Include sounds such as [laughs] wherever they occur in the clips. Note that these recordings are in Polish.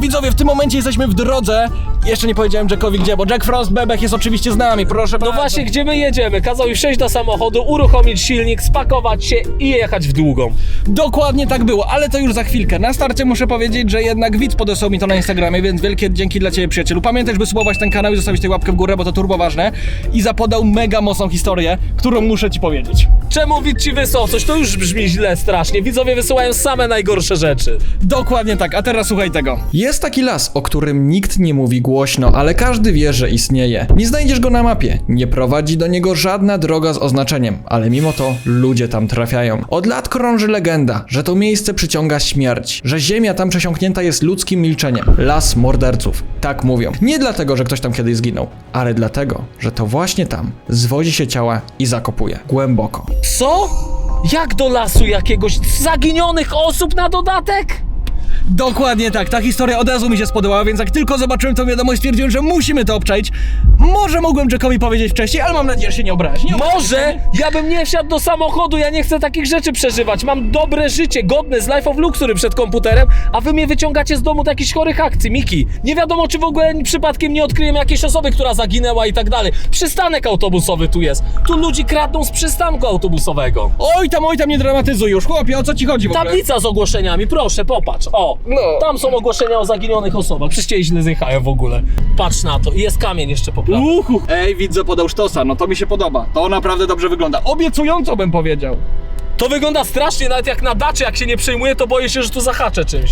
Widzowie, w tym momencie jesteśmy w drodze. Jeszcze nie powiedziałem Jackowi gdzie, bo Jack Frost Bebek jest oczywiście z nami, proszę No bardzo. właśnie, gdzie my jedziemy? Kazał już wsiąść do samochodu, uruchomić silnik, spakować się i jechać w długą. Dokładnie tak było, ale to już za chwilkę. Na starcie muszę powiedzieć, że jednak widz podesłał mi to na Instagramie, więc wielkie dzięki dla Ciebie przyjacielu. Pamiętaj, żeby subować ten kanał i zostawić tę łapkę w górę, bo to turbo ważne. I zapodał mega mocną historię, którą muszę Ci powiedzieć. Czemu widz ci wysłał coś? To już brzmi źle strasznie. Widzowie wysyłają same najgorsze rzeczy. Dokładnie tak, a teraz słuchaj tego. Jest taki las, o którym nikt nie mówi głośno, ale każdy wie, że istnieje. Nie znajdziesz go na mapie, nie prowadzi do niego żadna droga z oznaczeniem, ale mimo to ludzie tam trafiają. Od lat krąży legenda, że to miejsce przyciąga śmierć, że ziemia tam przesiąknięta jest ludzkim milczeniem. Las morderców. Tak mówią. Nie dlatego, że ktoś tam kiedyś zginął, ale dlatego, że to właśnie tam zwozi się ciała i zakopuje. Głęboko. Co? Jak do lasu jakiegoś zaginionych osób na dodatek? Dokładnie tak, ta historia od razu mi się spodobała, więc jak tylko zobaczyłem tą wiadomość, stwierdziłem, że musimy to obczaić. Może mogłem Jackowi powiedzieć wcześniej, ale mam nadzieję, że się nie obrazi. Nie obrazi Może ja bym nie wsiadł do samochodu, ja nie chcę takich rzeczy przeżywać. Mam dobre życie, godne z Life of Luxury przed komputerem, a wy mnie wyciągacie z domu do jakichś chorych akcji. Miki, nie wiadomo czy w ogóle przypadkiem nie odkryjemy jakiejś osoby, która zaginęła i tak dalej. Przystanek autobusowy tu jest. Tu ludzi kradną z przystanku autobusowego. Oj tam, oj tam, nie dramatyzuj już, chłopie, o co ci chodzi w ogóle? Tablica z ogłoszeniami, proszę, popatrz. O, No. tam są ogłoszenia o zaginionych osobach. Przecież źle zjechają w ogóle. Patrz na to. I jest kamień jeszcze po prawej. Uhu. Ej, widzę, podał sztosa, no to mi się podoba. To naprawdę dobrze wygląda. Obiecująco bym powiedział. To wygląda strasznie, nawet jak na dacie, jak się nie przejmuje, to boję się, że tu zahaczę czymś.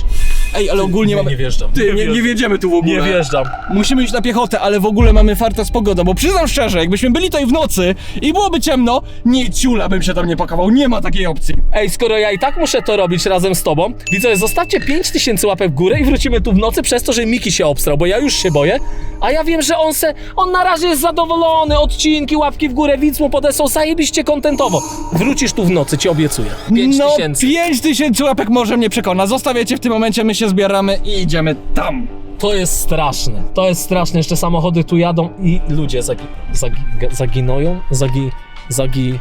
Ej, ale ogólnie nie, mamy... nie wjeżdżam. Ty, Nie nie, nie wjeżdżam. wiedziemy tu w ogóle. Nie wjeżdżam. Musimy iść na piechotę, ale w ogóle mamy farta z pogodą, bo przyznam szczerze, jakbyśmy byli tutaj w nocy i byłoby ciemno, nie ciula bym się tam nie pakował, nie ma takiej opcji. Ej, skoro ja i tak muszę to robić razem z tobą, widzowie, zostawcie 5000 łapek w górę i wrócimy tu w nocy przez to, że Miki się obstrał, bo ja już się boję, a ja wiem, że on se, on na razie jest zadowolony, odcinki, łapki w górę, widz mu podesłał, zajebiście kontentowo. Wrócisz tu w nocy, ci obiecuję. 5000. No, tysięcy. 5 tysięcy łapek może mnie przekona. Zostawiacie w tym momencie, my się zbieramy i idziemy tam. To jest straszne, to jest straszne, jeszcze samochody tu jadą i ludzie zagi, zagi, zaginoją, zagi, zagi...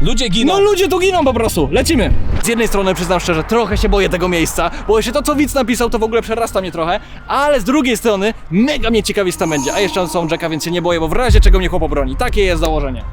Ludzie giną. No ludzie tu giną po prostu, lecimy. Z jednej strony przyznam szczerze, trochę się boję tego miejsca, bo jeszcze to co widz napisał to w ogóle przerasta mnie trochę, ale z drugiej strony mega mnie ciekawi co tam będzie, a jeszcze są Jacka, więc się nie boję, bo w razie czego mnie chłop obroni. Takie jest założenie.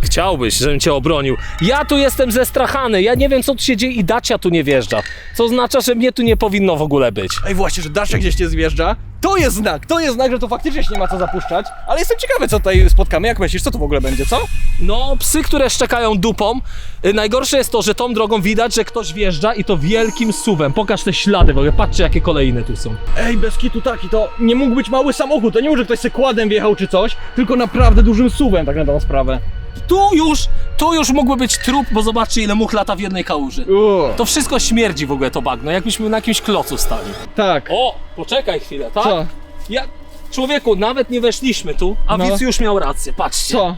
Chciałbyś, żebym cię obronił. Ja tu jestem zestrachany, ja nie wiem co tu się dzieje i Dacia tu nie wjeżdża. Co oznacza, że mnie tu nie powinno w ogóle być. Ej właśnie, że Dacia gdzieś nie zjeżdża, to jest znak, to jest znak, że to faktycznie się nie ma co zapuszczać, ale jestem ciekawy co tutaj spotkamy, jak myślisz, co to w ogóle będzie, co? No, psy, które szczekają dupą. Y, Najgorsze jest to, że tą drogą widać, że ktoś wjeżdża i to wielkim suwem. Pokaż te ślady w ogóle, patrzcie jakie kolejne tu są. Ej, bez kitu taki, to nie mógł być mały samochód, to nie może ktoś se kładem wjechał czy coś, tylko naprawdę dużym suwem, tak na tą sprawę. Tu już, tu już mógłby być trup, bo zobaczcie ile much lata w jednej kałuży. Uuu, To wszystko śmierdzi w ogóle to bagno, jakbyśmy na jakimś klocu stali. tak. O, poczekaj chwilę, tak? Co? Ja, człowieku, nawet nie weszliśmy tu, a No. widz już miał rację, patrzcie. Co?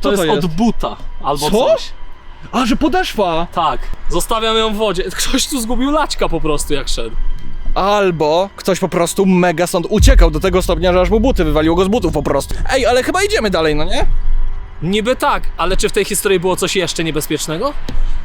To Co jest, to jest? od buta albo Co? coś. A, że podeszwa! Tak, zostawiam ją w wodzie. Ktoś tu zgubił laćka po prostu jak szedł. Albo ktoś po prostu mega stąd uciekał do tego stopnia, że aż mu buty wywaliło go z butów po prostu. Ej, ale chyba idziemy dalej, no nie? Niby tak, ale czy w tej historii było coś jeszcze niebezpiecznego?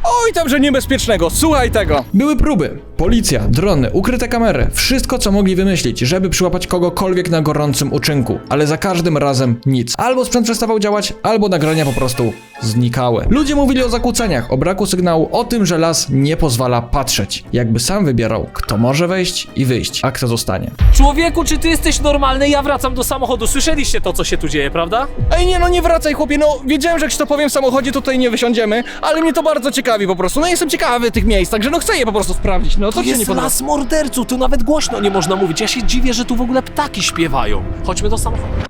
Oj, tam, że niebezpiecznego, słuchaj tego. Były próby. Policja, drony, ukryte kamery, wszystko co mogli wymyślić, żeby przyłapać kogokolwiek na gorącym uczynku, ale za każdym razem nic. Albo sprzęt przestawał działać, albo nagrania po prostu znikały. Ludzie mówili o zakłóceniach, o braku sygnału, o tym, że las nie pozwala patrzeć. Jakby sam wybierał, kto może wejść i wyjść, a kto zostanie. Człowieku, czy ty jesteś normalny? Ja wracam do samochodu. Słyszeliście to, co się tu dzieje, prawda? Ej, nie no, nie wracaj chłopie, no wiedziałem, że jak to powiem w samochodzie, to tutaj nie wysiądziemy, ale mnie to bardzo ciekawi po prostu. No jestem ciekawy tych miejsc, także no chcę je po prostu sprawdzić, no To ci się nie jest podoba? las morderców, tu nawet głośno nie można mówić. Ja się dziwię, że tu w ogóle ptaki śpiewają. Chodźmy do samochodu.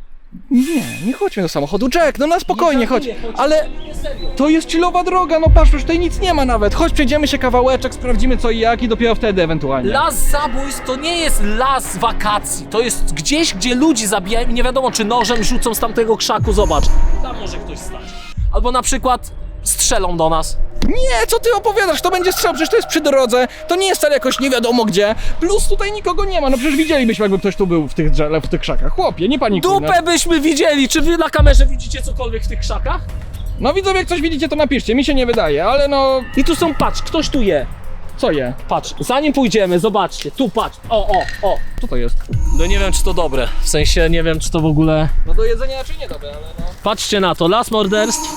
Nie, nie chodźmy do samochodu, Jack, no na spokojnie, Nie chodź, żartuję, chodź. ale Nie, serio. to jest chillowa droga, no patrz, już tutaj nic nie ma nawet, chodź przejdziemy się kawałeczek, sprawdzimy co i jak i dopiero wtedy ewentualnie. Las zabójstw to nie jest las wakacji. To jest gdzieś, gdzie ludzi zabijają i nie wiadomo, czy nożem rzucą z tamtego krzaku. Zobacz, tam może ktoś stać. Albo na przykład strzelą do nas. Nie, co ty opowiadasz, to będzie strzał, przecież to jest przy drodze, to nie jest wcale jakoś nie wiadomo gdzie, plus tutaj nikogo nie ma, no przecież widzielibyśmy jakby ktoś tu był w tych drzew, w tych krzakach, chłopie, nie panikuj. no. Dupę byśmy widzieli! Czy wy na kamerze widzicie cokolwiek w tych krzakach? No widzowie, jak coś widzicie, to napiszcie, mi się nie wydaje, ale no... I tu są, patrz, ktoś tu je. Co je? Patrz, zanim pójdziemy, zobaczcie, tu patrz, o, o, o. Co to jest? No nie wiem, czy to dobre, w sensie nie wiem, czy to w ogóle... No do jedzenia czy nie dobre, ale no. Patrzcie na to, las morderstw,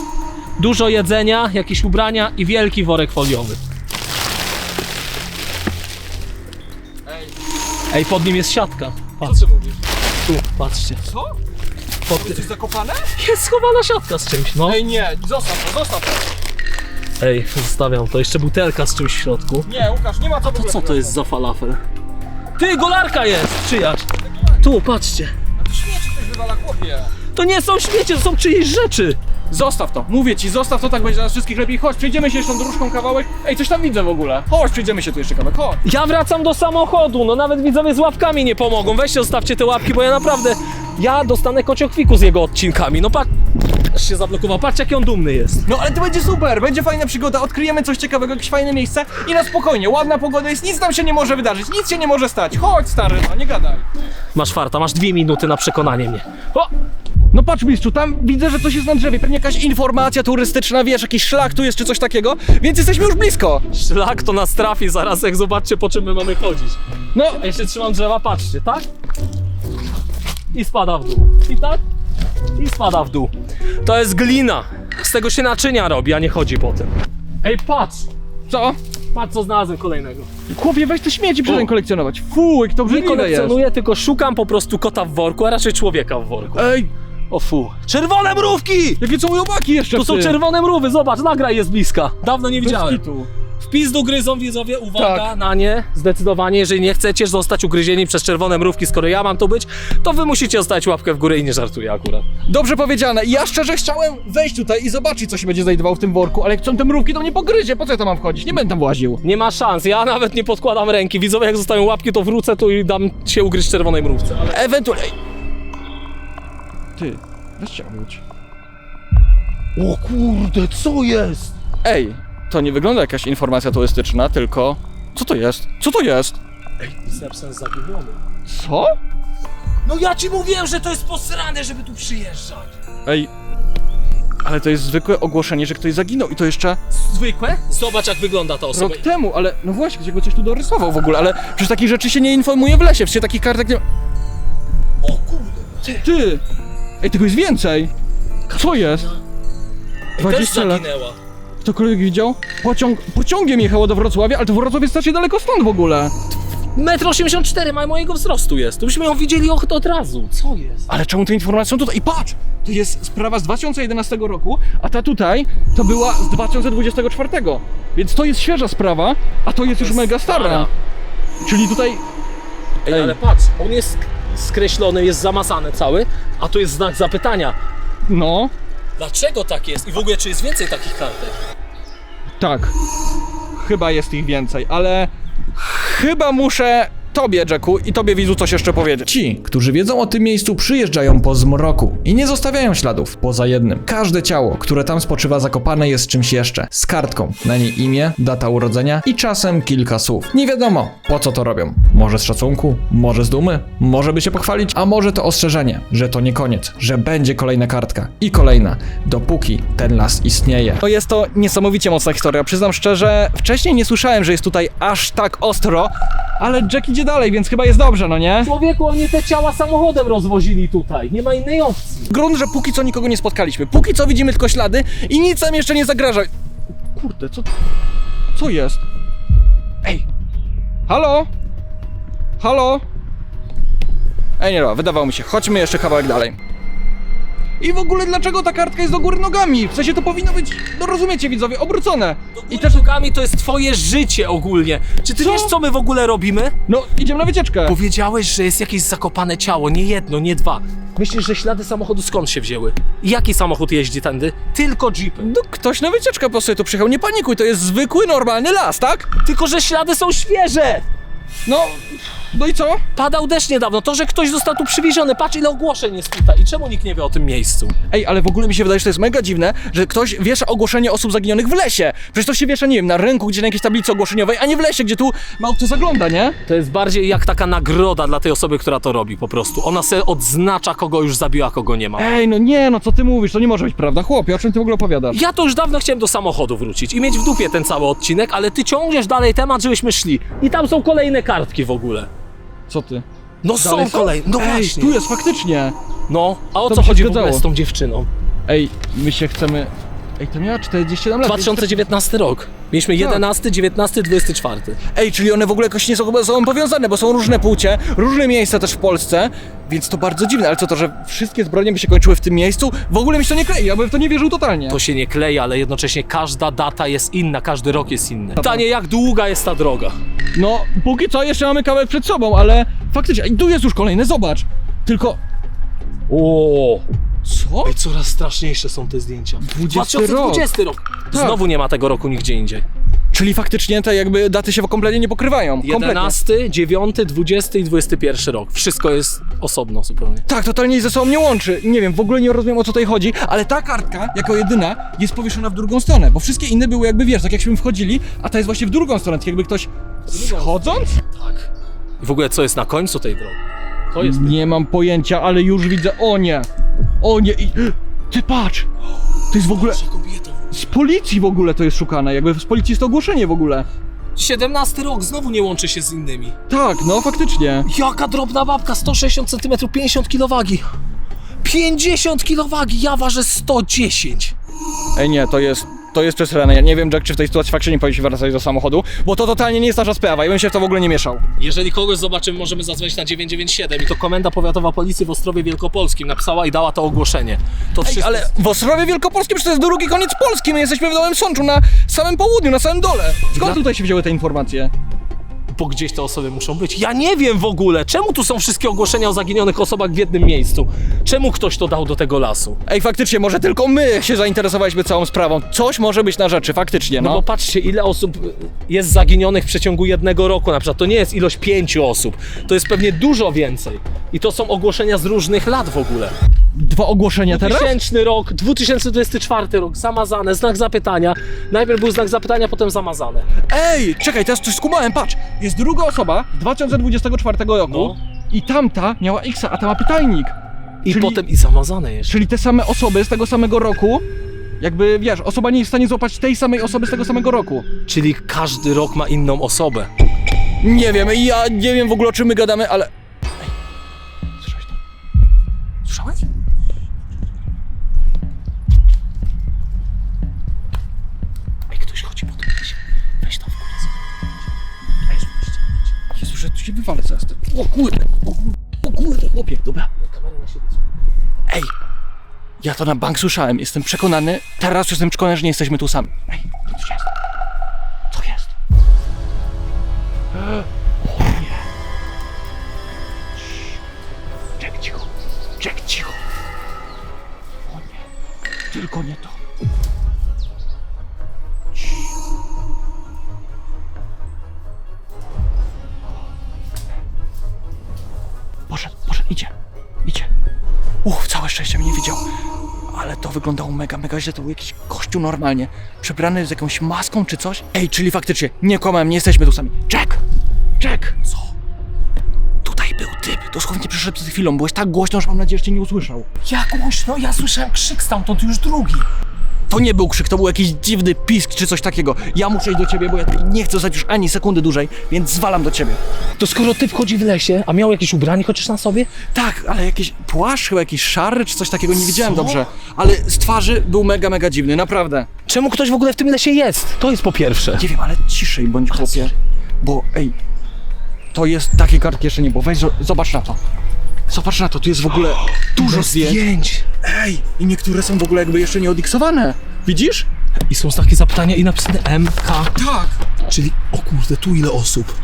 dużo jedzenia, jakieś ubrania i wielki worek foliowy. Ej, pod nim jest siatka. co Patrz, ty mówisz? tu, patrzcie. Co? Pod... Jesteś zakopane? Jest schowana siatka z czymś, no. Ej, nie, zostaw to, zostaw to. Ej, zostawiam to, jeszcze butelka z czymś w środku. Nie, Łukasz, nie ma co w To ogóle co to jest za falafel? Ty, golarka jest, czyjaś. Tu, patrzcie. A to śmieci ktoś wywala, chłopie. To nie są śmiecie, to są czyjeś rzeczy. Zostaw to, mówię ci, zostaw to, tak będzie dla nas wszystkich lepiej. Chodź, przejdziemy się jeszcze dróżką kawałek. Ej, coś tam widzę w ogóle. Chodź, przejdziemy się tu jeszcze kawałek, chodź. Ja wracam do samochodu, no nawet widzowie z łapkami nie pomogą. Weźcie, zostawcie te łapki, bo ja naprawdę, ja dostanę kociokwiku z jego odcinkami. No patrz, aż się zablokował, patrz jaki on dumny jest. No ale to będzie super, będzie fajna przygoda, odkryjemy coś ciekawego, jakieś fajne miejsce i na spokojnie, ładna pogoda jest, nic nam się nie może wydarzyć, nic się nie może stać. Chodź stary, no nie gadaj. Masz farta, masz dwie minuty na przekonanie mnie. O! No patrz mistrzu, tam widzę, że coś jest na drzewie, pewnie jakaś informacja turystyczna, wiesz, jakiś szlak tu jest czy coś takiego, więc jesteśmy już blisko. Szlak to nas trafi zaraz, jak zobaczcie po czym my mamy chodzić. No, A jeszcze trzymam drzewa, patrzcie, tak? I spada w dół. I tak? I spada w dół. To jest glina. Z tego się naczynia robi, a nie chodzi po tym. Ej, patrz! co? Patrz co znalazłem kolejnego. Chłopie, weź te śmieci, przestań kolekcjonować. Fuj, jak to Nie brzydliwe jest. kolekcjonuję, tylko szukam po prostu kota w worku, a raczej człowieka w worku. Ej, O fu. Czerwone mrówki! jakie są łobaki jeszcze To są ty. czerwone mrówy, zobacz, nagraj jest bliska. Dawno nie widziałem. Wpis do gryzą widzowie, uwaga Tak. na nie, zdecydowanie, jeżeli nie chcecie zostać ugryzieni przez czerwone mrówki, skoro ja mam tu być, to wy musicie zostawić łapkę w górę i nie żartuję akurat. Dobrze powiedziane. Ja szczerze chciałem wejść tutaj i zobaczyć, co się będzie znajdowało w tym worku, ale jak są te mrówki, to mnie pogryzie. Po co ja tam mam wchodzić? Nie będę tam właził. Nie ma szans, ja nawet nie podkładam ręki, widzowie jak zostają łapki, to wrócę tu i dam się ugryźć czerwonej mrówce. Ale... Ewentualnie. Ej. Ty, weź się obróć. O kurde, co jest? Ej, to nie wygląda jakaś informacja turystyczna, tylko... Co to jest? Co to jest? Sepsen zagubiony. Co? No ja ci mówiłem, że to jest posrane, żeby tu przyjeżdżać. Ej, ale to jest zwykłe ogłoszenie, że ktoś zaginął i to jeszcze Zwykłe? Zobacz jak wygląda ta osoba. rok temu, ale no właśnie, ktoś jakby coś tu dorysował w ogóle, ale przecież takich rzeczy się nie informuje w lesie, przecież takich kartek nie ma... O kurde. Ty! Ej, tego jest więcej! Co jest? też 20 lat. zaginęła. Ktokolwiek widział? Pociąg, pociągiem jechało do Wrocławia, ale to Wrocław jest strasznie daleko stąd w ogóle. Metr 84 ma mojego wzrostu jest. To byśmy ją widzieli od, od razu. Co jest? Ale czemu te informacje są tutaj? I patrz! To jest sprawa z 2011 roku, a ta tutaj to była z 2024. Więc to jest świeża sprawa, a to jest już mega stara. stara. Czyli tutaj... Ej, Ej. ale patrz, on jest skreślony, jest zamazany cały, a tu jest znak zapytania. No, Dlaczego tak jest? I w ogóle czy jest więcej takich kartek? tak. Chyba jest ich więcej, ale... Chyba muszę tobie, Jacku, i tobie widzu coś jeszcze powiedzieć. Ci, którzy wiedzą o tym miejscu, przyjeżdżają po zmroku i nie zostawiają śladów, poza jednym. Każde ciało, które tam spoczywa zakopane jest czymś jeszcze. Z kartką, na niej imię, data urodzenia i czasem kilka słów. Nie wiadomo, po co to robią. Może z szacunku, może z dumy, może by się pochwalić, a może to ostrzeżenie, że to nie koniec, że będzie kolejna kartka i kolejna, dopóki ten las istnieje. No jest to niesamowicie mocna historia. Przyznam szczerze, wcześniej nie słyszałem, że jest tutaj aż tak ostro, ale Jack idzie dalej, więc chyba jest dobrze, no nie? Człowieku, oni te ciała samochodem rozwozili tutaj. Nie ma innej opcji. Grunt, że póki co nikogo nie spotkaliśmy. Póki co widzimy tylko ślady i nic nam jeszcze nie zagraża. Kurde, co... Co jest? Ej! Halo? Halo? Ej, nie, no, wydawało mi się. Chodźmy jeszcze kawałek dalej. I w ogóle dlaczego ta kartka jest do góry nogami? W sensie to powinno być, no rozumiecie widzowie, obrócone. I też szukami to jest twoje życie ogólnie. Czy ty Co? wiesz, co my w ogóle robimy? No, idziemy na wycieczkę. Powiedziałeś, że jest jakieś zakopane ciało, nie jedno, nie dwa. Myślisz, że ślady samochodu skąd się wzięły? Jaki samochód jeździ tędy? Tylko jeepem. No, ktoś na wycieczkę po prostu tu przyjechał. Nie panikuj, to jest zwykły, normalny las, tak? Tylko, że ślady są świeże! No, no i co? Padał deszcz niedawno, to, że ktoś został tu przywieziony, patrz ile ogłoszeń jest tutaj i czemu nikt nie wie o tym miejscu? Ej, ale w ogóle mi się wydaje, że to jest mega dziwne, że ktoś wiesza ogłoszenie osób zaginionych w lesie. Przecież to się wiesza, nie wiem, na rynku, gdzie na jakiejś tablicy ogłoszeniowej, a nie w lesie, gdzie tu mało kto zagląda, nie? To jest bardziej jak taka nagroda dla tej osoby, która to robi po prostu. Ona sobie odznacza, kogo już zabiła, kogo nie ma. Ej, no nie, no co ty mówisz, to nie może być prawda, chłopie, o czym ty w ogóle opowiadasz? Ja to już dawno chciałem do samochodu wrócić i mieć w dupie ten cały odcinek, ale ty ciągniesz dalej temat, żebyśmy szli. I tam są kolejne kartki w ogóle. Co ty? No Dalej są kolejne, no Ej, właśnie. tu jest faktycznie. No, a o To co się chodzi w zgadzało. ogóle z tą dziewczyną? Ej, my się chcemy... Ej, to miała 47 lat. więc- 2019 rok. Mieliśmy 11, 19, 24. Ej, czyli one w ogóle jakoś nie są ze sobą powiązane, bo są różne płcie, różne miejsca też w Polsce, więc to bardzo dziwne, ale co to, że wszystkie zbrodnie by się kończyły w tym miejscu? W ogóle mi się to nie klei, ja bym w to nie wierzył totalnie. To się nie klei, ale jednocześnie każda data jest inna, każdy rok jest inny. Pytanie, jak długa jest ta droga? No, póki co jeszcze mamy kawałek przed sobą, ale faktycznie, ej, tu jest już kolejny, zobacz. Tylko, O, co? Ej, coraz straszniejsze są te zdjęcia. 20 2020 rok. Tak. Znowu nie ma tego roku nigdzie indziej. Czyli faktycznie te jakby daty się kompletnie nie pokrywają. Kompletnie. 11, 9, 20 i 21 rok. Wszystko jest osobno zupełnie. Tak, totalnie ze sobą nie łączy. Nie wiem, w ogóle nie rozumiem o co tutaj chodzi, ale ta kartka, jako jedyna, jest powieszona w drugą stronę, bo wszystkie inne były jakby, wiesz, tak jakśmy wchodzili, a ta jest właśnie w drugą stronę, tak jakby ktoś schodząc? Tak. I w ogóle co jest na końcu tej drogi? To jest... Nie mam pojęcia, ale już widzę, o nie, o nie i... Ty patrz, to jest w ogóle, kobieta. z policji w ogóle to jest szukane, jakby z policji jest to ogłoszenie w ogóle. 17 rok znowu nie łączy się z innymi. Tak, no faktycznie. Jaka drobna babka, 160 cm, 50 kg wagi. 50 kg wagi, ja ważę 110. Ej nie, to jest, to jest przesrane, ja nie wiem Jack, czy w tej sytuacji faktycznie nie się wracać do samochodu, bo to totalnie nie jest nasza sprawa, ja bym się w to w ogóle nie mieszał. Jeżeli kogoś zobaczymy, możemy zadzwonić na 997 i to Komenda Powiatowa Policji w Ostrowie Wielkopolskim napisała i dała to ogłoszenie. To Ej, wszystko... ale w Ostrowie Wielkopolskim przecież to jest drugi koniec Polski, my jesteśmy w Nowym Sączu, na samym południu, na samym dole. Skąd tutaj się wzięły te informacje? Bo gdzieś te osoby muszą być. Ja nie wiem w ogóle, czemu tu są wszystkie ogłoszenia o zaginionych osobach w jednym miejscu? Czemu ktoś to dał do tego lasu? Ej, faktycznie, może tylko my się zainteresowaliśmy całą sprawą. Coś może być na rzeczy, faktycznie, No, no. bo patrzcie, ile osób jest zaginionych w przeciągu jednego roku. Na przykład to nie jest ilość pięciu osób, to jest pewnie dużo więcej. I to są ogłoszenia z różnych lat w ogóle. Dwa ogłoszenia teraz? 2000 rok, 2024 rok, zamazane, znak zapytania. Najpierw był znak zapytania, potem zamazane. Ej, czekaj, teraz coś skumałem, patrz. Jest druga osoba z 2024 roku No. i tamta miała X, a ta ma pytajnik. I Czyli- potem i zamazane jeszcze. Czyli te same osoby z tego samego roku, jakby, wiesz, osoba nie jest w stanie złapać tej samej osoby z tego samego roku. Czyli każdy rok ma inną osobę. Nie wiem, ja nie wiem w ogóle o czym my gadamy, ale... Ej, słyszałeś to? Słyszałeś? Zaraz. O kurde, o kurde, o kurde, chłopie, dobra. Ej, ja to na bank słyszałem, jestem przekonany, teraz jestem przekonany, że nie jesteśmy tu sami. Ej, to jest. Co jest? O nie. Jack, cicho. Jack, cicho. O nie. Tylko nie to. Szczęście mnie nie widział. Ale to wyglądało mega, mega źle. To był jakiś kościół normalnie. Przebrany z jakąś maską czy coś. Ej, czyli faktycznie, nie kłamałem, nie jesteśmy tu sami. Jack! Jack! Co? Tutaj był typ. Dosłownie przyszedł przed chwilą. Byłeś tak głośno, że mam nadzieję, że cię nie usłyszał. Jak głośno? Ja słyszałem krzyk stamtąd już drugi. To nie był krzyk, to był jakiś dziwny pisk czy coś takiego. Ja muszę iść do ciebie, bo ja nie chcę zostać już ani sekundy dłużej, więc zwalam do ciebie. To skoro ty wchodzi w lesie, a miał jakieś ubranie chociaż na sobie? Tak, ale jakiś płaszcz, chyba jakiś szary czy coś takiego, nie widziałem Co? dobrze. Ale z twarzy był mega, mega dziwny, naprawdę. Czemu ktoś w ogóle w tym lesie jest? To jest po pierwsze. Nie wiem, ale ciszej bądź chłopie. Bo ej, to jest takie kartki jeszcze nie było. Weź, zo- zobacz na to. Zobacz na to, tu jest w ogóle dużo zdjęć. zdjęć. Ej, i niektóre są w ogóle jakby jeszcze nie odiksowane. Widzisz? I są takie zapytania i napisane MK. Tak! Czyli, o kurde, tu ile osób?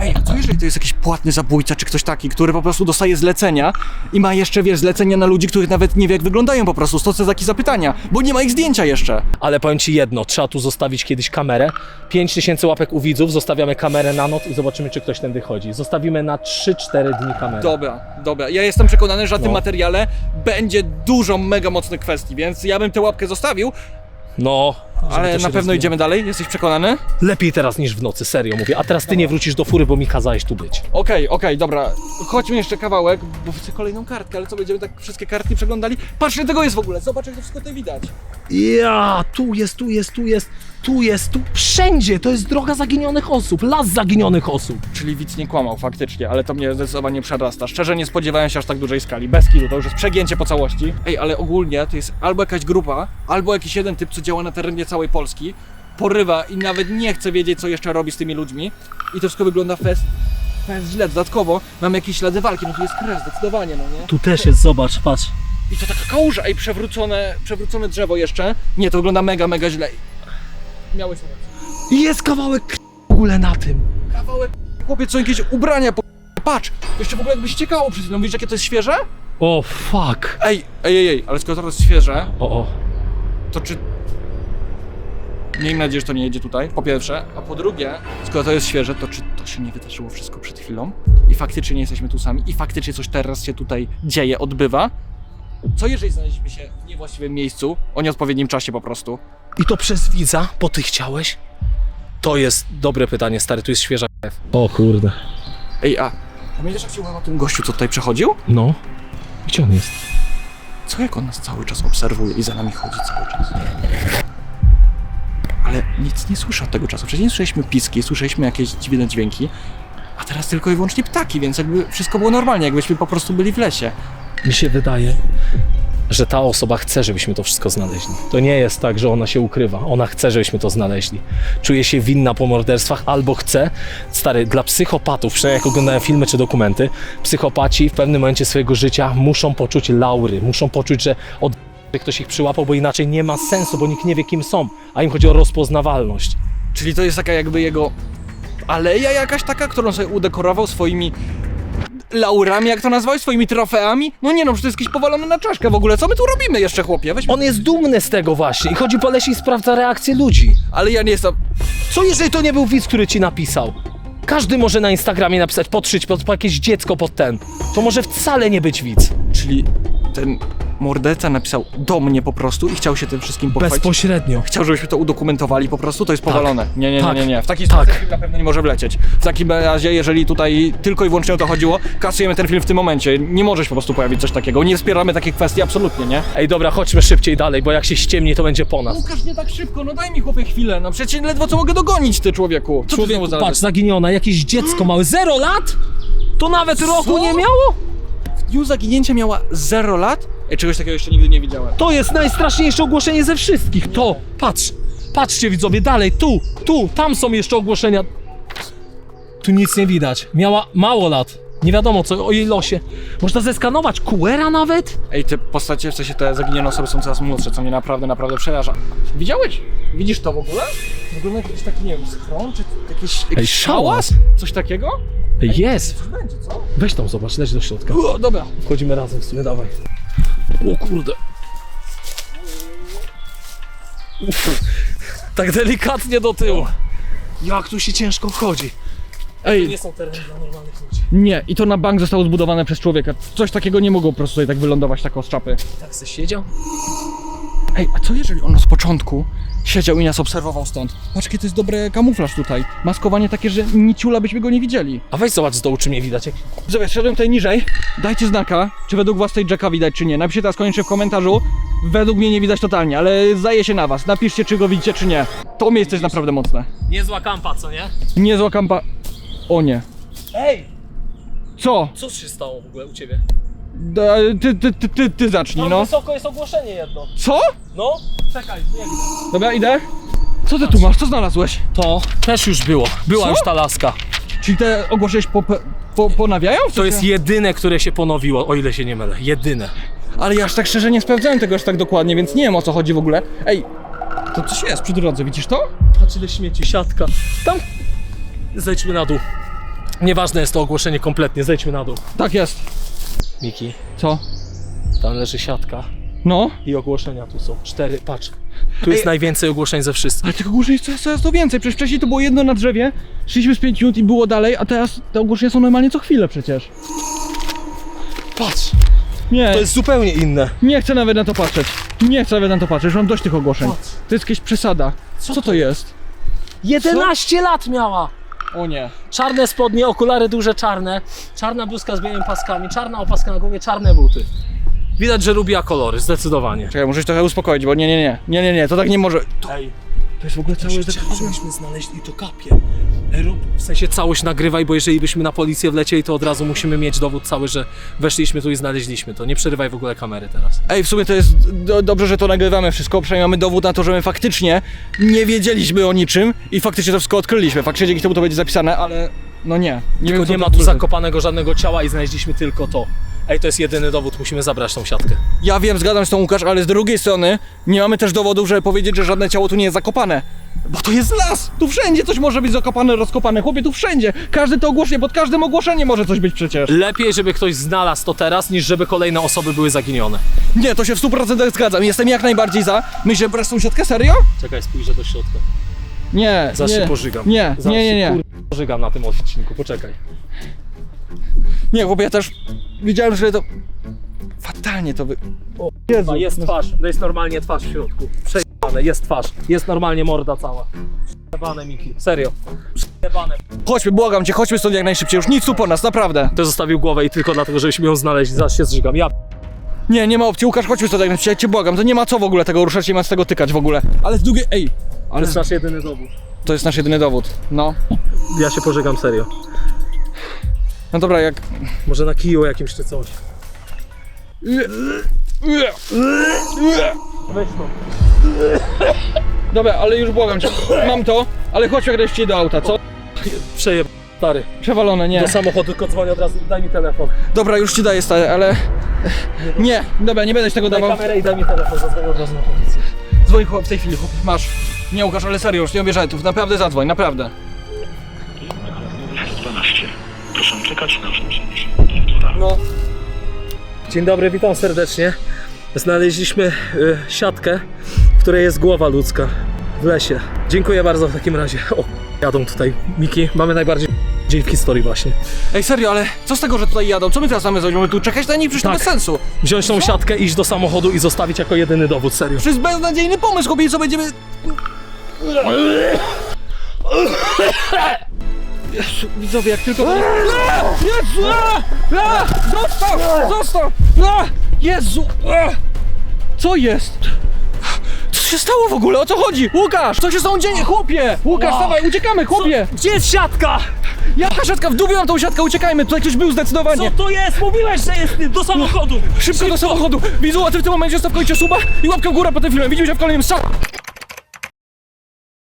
Ej, a co jeżeli to jest jakiś płatny zabójca czy ktoś taki, który po prostu dostaje zlecenia i ma jeszcze, wiesz, zlecenia na ludzi, których nawet nie wie jak wyglądają po prostu, stosuje takie zapytania, bo nie ma ich zdjęcia jeszcze. Ale powiem ci jedno, trzeba tu zostawić kiedyś kamerę. 5000 łapek u widzów, zostawiamy kamerę na noc i zobaczymy, czy ktoś tędy chodzi. Zostawimy na 3-4 dni kamerę. Dobra, dobra. Ja jestem przekonany, że na tym No. materiale będzie dużo mega mocnych kwestii, więc ja bym tę łapkę zostawił, No, ale na pewno idziemy dalej. Jesteś przekonany? Lepiej teraz niż w nocy, serio mówię. A teraz ty nie wrócisz do fury, bo mi kazałeś tu być. Okej, okej, dobra. Chodźmy jeszcze kawałek, bo chcę kolejną kartkę, ale co, będziemy tak wszystkie kartki przeglądali? Patrz, ile tego jest w ogóle, zobacz, jak to wszystko tutaj widać. Ja, tu jest, tu jest, tu jest, tu jest, tu. Wszędzie! To jest droga zaginionych osób, las zaginionych osób. Czyli widz nie kłamał faktycznie, ale to mnie zdecydowanie przerasta. Szczerze nie spodziewałem się aż tak dużej skali. Bez kilu, to już jest przegięcie po całości. Ej, ale ogólnie to jest albo jakaś grupa, albo jakiś jeden typ, co działa na terenie całej Polski, porywa i nawet nie chce wiedzieć, co jeszcze robi z tymi ludźmi. I to wszystko wygląda fest, fest źle. Dodatkowo mamy jakieś ślady walki, no tu jest krew, zdecydowanie, no nie? Tu też jest, zobacz, patrz. I to taka kałuża, ej, przewrócone, przewrócone drzewo jeszcze. Nie, to wygląda mega, mega źle. Miałeś rację. Jest kawałek k- w ogóle na tym. Kawałek, chłopiec, są jakieś ubrania, po... patrz, jeszcze w ogóle jakby ściekało przed chwilą, widzisz jakie to jest świeże? O, fuck. Ej, ej, ej, ej, ale skoro to jest świeże, O, o. to czy... Miejmy nadzieję, że to nie jedzie tutaj, po pierwsze, a po drugie, skoro to jest świeże, to czy to się nie wydarzyło wszystko przed chwilą i faktycznie nie jesteśmy tu sami i faktycznie coś teraz się tutaj dzieje, odbywa? Co jeżeli znaleźliśmy się w niewłaściwym miejscu, o nieodpowiednim czasie po prostu? I to przez widza, bo ty chciałeś? To jest dobre pytanie, stary, tu jest świeża krew. O kurde. Ej, a pamiętasz jak się o tym gościu, co tutaj przechodził? No. Gdzie on jest? Co jak on nas cały czas obserwuje i za nami chodzi cały czas? Ale nic nie słyszę od tego czasu. Wcześniej słyszeliśmy piski, słyszeliśmy jakieś dziwne dźwięki, a teraz tylko i wyłącznie ptaki, więc jakby wszystko było normalnie, jakbyśmy po prostu byli w lesie. Mi się wydaje, że ta osoba chce, żebyśmy to wszystko znaleźli. To nie jest tak, że ona się ukrywa. Ona chce, żebyśmy to znaleźli. Czuje się winna po morderstwach albo chce. Stary, dla psychopatów, przynajmniej jak oglądają filmy czy dokumenty, psychopaci w pewnym momencie swojego życia muszą poczuć laury. Muszą poczuć, że od ktoś ich przyłapał, bo inaczej nie ma sensu, bo nikt nie wie kim są. A im chodzi o rozpoznawalność. Czyli to jest taka jakby jego aleja jakaś taka, którą sobie udekorował swoimi laurami, jak to nazwałeś, swoimi trofeami? No nie no, przecież to jest jakiś powalony na czaszkę w ogóle. Co my tu robimy jeszcze, chłopie? Weźmy... On jest dumny z tego właśnie i chodzi po lesie i sprawdza reakcję ludzi. Ale ja nie jestem... Co jeżeli to nie był widz, który ci napisał? Każdy może na Instagramie napisać, podszyć pod, po jakieś dziecko pod ten. To może wcale nie być widz. Czyli ten morderca napisał do mnie po prostu i chciał się tym wszystkim pochwalić. Bezpośrednio. Chciał, żebyśmy to udokumentowali po prostu, to jest powalone. Nie, nie, nie, Tak. nie, nie. W takiej Tak. sytuacji na pewno nie może wlecieć. W takim razie, jeżeli tutaj tylko i wyłącznie o to chodziło, kasujemy ten film w tym momencie. Nie może się po prostu pojawić coś takiego. Nie wspieramy takich kwestii absolutnie, nie? Ej, dobra, chodźmy szybciej dalej, bo jak się ściemni, to będzie po nas. Łukasz, nie tak szybko, no daj mi chłopie chwilę. No przecież ledwo co mogę dogonić, ty człowieku. Co Człowieku, znowu znalazłeś? patrz, zaginiona, jakieś dziecko małe, zero lat? To nawet roku nie miało? W dniu zaginięcia miała 0 lat? Ej, czegoś takiego jeszcze nigdy nie widziałem. To jest najstraszniejsze ogłoszenie ze wszystkich, to, patrz, patrzcie widzowie, dalej, tu, tu, tam są jeszcze ogłoszenia. Tu nic nie widać, miała mało lat, nie wiadomo co, o jej losie. Można zeskanować QR-a nawet? Ej, te postacie, w sensie te zaginione osoby są coraz młodsze, co mnie naprawdę, naprawdę przeraża. Widziałeś? Widzisz to w ogóle? Wygląda jak jakiś taki, nie wiem, schron, czy jakiś, jakiś szałas? szałas? Coś takiego? Ej, Jest, Coś będzie, co? weź tam zobacz, leć do środka. O, dobra. Wchodzimy razem w sumie, dawaj. O kurde. Uff, tak delikatnie do tyłu. Jak tu się ciężko wchodzi. Ej, Nie są tereny dla normalnych ludzi. nie, i to na bank zostało zbudowane przez człowieka. Coś takiego nie mogło po prostu tutaj tak wylądować tako z czapy. Tak se siedział? Ej, a co jeżeli on z początku siedział i nas obserwował stąd? Patrz, jakie to jest dobre kamuflaż tutaj. Maskowanie takie, że niciula byśmy go nie widzieli. A weź zobacz z dołu, czy mnie widać. Zobacz, szedłem tutaj niżej. Dajcie znaka, czy według was tej Jacka widać, czy nie. Napiszcie teraz koniecznie w komentarzu. Według mnie nie widać totalnie, ale zdaje się na was. Napiszcie, czy go widzicie, czy nie. To miejsce jest naprawdę mocne. Niezła kampa, co nie? Niezła kampa... O nie. Ej! Co? Co się stało w ogóle u ciebie? Da, ty, ty, ty, ty, ty zacznij, Tam no. wysoko jest ogłoszenie jedno. Co? No, czekaj, wiem. Dobra, idę. Co ty tu masz? Co znalazłeś? To też już było. Była Co? już ta laska. Czyli te ogłosiłeś po, po, ponawiają? W To sensie- jest jedyne, które się ponowiło, o ile się nie mylę. Jedyne. Ale ja aż tak szczerze nie sprawdzałem tego aż tak dokładnie, więc nie wiem o co chodzi w ogóle. Ej, To coś jest przy drodze, widzisz to? Patrz ile śmieci, siatka. Tam. Zejdźmy na dół. Nieważne jest to ogłoszenie kompletnie, zejdźmy na dół. Tak jest. Miki, Co? tam leży siatka No? i ogłoszenia tu są. Cztery, patrz. Tu jest Ej. najwięcej ogłoszeń ze wszystkich. Ale tego ogłoszeń jest coraz, coraz to więcej. Przecież wcześniej to było jedno na drzewie, szliśmy z 5 minut i było dalej, a teraz te ogłoszenia są normalnie co chwilę przecież. Patrz, Nie, to jest zupełnie inne. nie chcę nawet na to patrzeć. Nie chcę nawet na to patrzeć, mam dość tych ogłoszeń. Patrz. To jest jakaś przesada. Co, to jest? 11 lat miała! O nie. Czarne spodnie, okulary duże czarne, czarna bluzka z białymi paskami, czarna opaska na głowie, czarne buty. Widać, że lubiła kolory, zdecydowanie. Czekaj, muszę się trochę uspokoić, bo nie, nie, nie. Nie, nie, nie, to tak nie może. Ej, To jest w ogóle cały żebyśmy znaleźli to kapie. Rób, w sensie całość nagrywaj, bo jeżeli byśmy na policję wlecieli, to od razu musimy mieć dowód cały, że weszliśmy tu i znaleźliśmy to. Nie przerywaj w ogóle kamery teraz. Ej, w sumie to jest do, dobrze, że to nagrywamy wszystko, przynajmniej mamy dowód na to, że my faktycznie nie wiedzieliśmy o niczym i faktycznie to wszystko odkryliśmy. Faktycznie dzięki temu to będzie zapisane, ale no nie. Nie Tylko co nie to ma tu zakopanego żadnego ciała i znaleźliśmy tylko to. Ej, to jest jedyny dowód, musimy zabrać tą siatkę. Ja wiem, zgadzam się z tą Łukasz, ale z drugiej strony nie mamy też dowodów, żeby powiedzieć, że żadne ciało tu nie jest zakopane. Bo to jest las! Tu wszędzie coś może być zakopane, rozkopane. Chłopie, tu wszędzie! Każdy to ogłoszenie, pod każdym ogłoszeniem może coś być przecież. Lepiej, żeby ktoś znalazł to teraz, niż żeby kolejne osoby były zaginione. Nie, to się w 100% zgadzam. Jestem jak najbardziej za. Myślisz, że brać tą siatkę? Serio? Czekaj, spójrzę do środka. Nie, Zaraz nie. się pożygam. Nie, Zaraz nie, nie, się, nie. kur- Pożygam na tym odcinku, poczekaj. Nie, chłopie, ja też widziałem, że to... Fatalnie to wy... A jest twarz, to jest normalnie twarz w środku. Przejebane, jest twarz, jest normalnie morda cała. Przejebane, Miki, serio. Przejebane. Chodźmy, błagam cię, chodźmy stąd jak najszybciej. Już nic tu po nas, naprawdę. To zostawił głowę i tylko dlatego, żebyśmy ją znaleźli, zaraz się zżygam. Ja Nie, nie ma opcji. Łukasz, chodźmy stąd jak najszybciej. Ja cię błagam, to nie ma co w ogóle tego ruszać, nie ma z tego tykać w ogóle. Ale z drugiej... Ej, to ale jest nasz jedyny dowód. to jest nasz jedyny dowód. No. Ja się pożegam serio. No dobra, jak... Może na kiju jakimś czy coś. Weź to. Dobra, ale już błagam cię. Mam to, ale jak najszybciej do auta, co? Przejeb... Stary. Przewalone, nie. Do samochodu, tylko dzwonię od razu, daj mi telefon. Dobra, już ci daję stary, ale... Nie, dobra, nie będę ci tego Daj dawał. kamerę i daj mi telefon, zadzwonię od razu na policję. Dzwoń chłop w tej chwili, chłop. Masz. Nie Łukasz, ale serio, już nie obierzaj tu. Naprawdę zadzwoń, naprawdę. Na. No. Dzień dobry, witam serdecznie. Znaleźliśmy y, siatkę, w której jest głowa ludzka w lesie. Dziękuję bardzo w takim razie. O, jadą tutaj. Miki, mamy najbardziej dzień w historii właśnie. Ej, serio, ale co z tego, że tutaj jadą? Co my teraz mamy zrobić? Mamy tu czekać na nich? Przecież to Tak. bez sensu. Wziąć tą siatkę, iść do samochodu i zostawić jako jedyny dowód, serio. Przecież beznadziejny pomysł, chłopie, co będziemy... [laughs] Jezu, widzowie, jak tylko... Jezu! A! A! Zostaw! Zostaw! A! Jezu! A! Co jest? Co się stało w ogóle? O co chodzi? Łukasz! Co się tą dzieje? Chłopie! Łukasz, dawaj, uciekamy, chłopie! Gdzie jest siatka? Jaka siatka? W dupie mam tą siatkę, uciekajmy! Tutaj ktoś był zdecydowanie! to jest? Mówiłeś, że jest do samochodu! Szybko do samochodu! Widzu, a ty w tym momencie stawkujcie suba i łapkę w górę po tym filmie. Widzimy się w kolejnym strzał!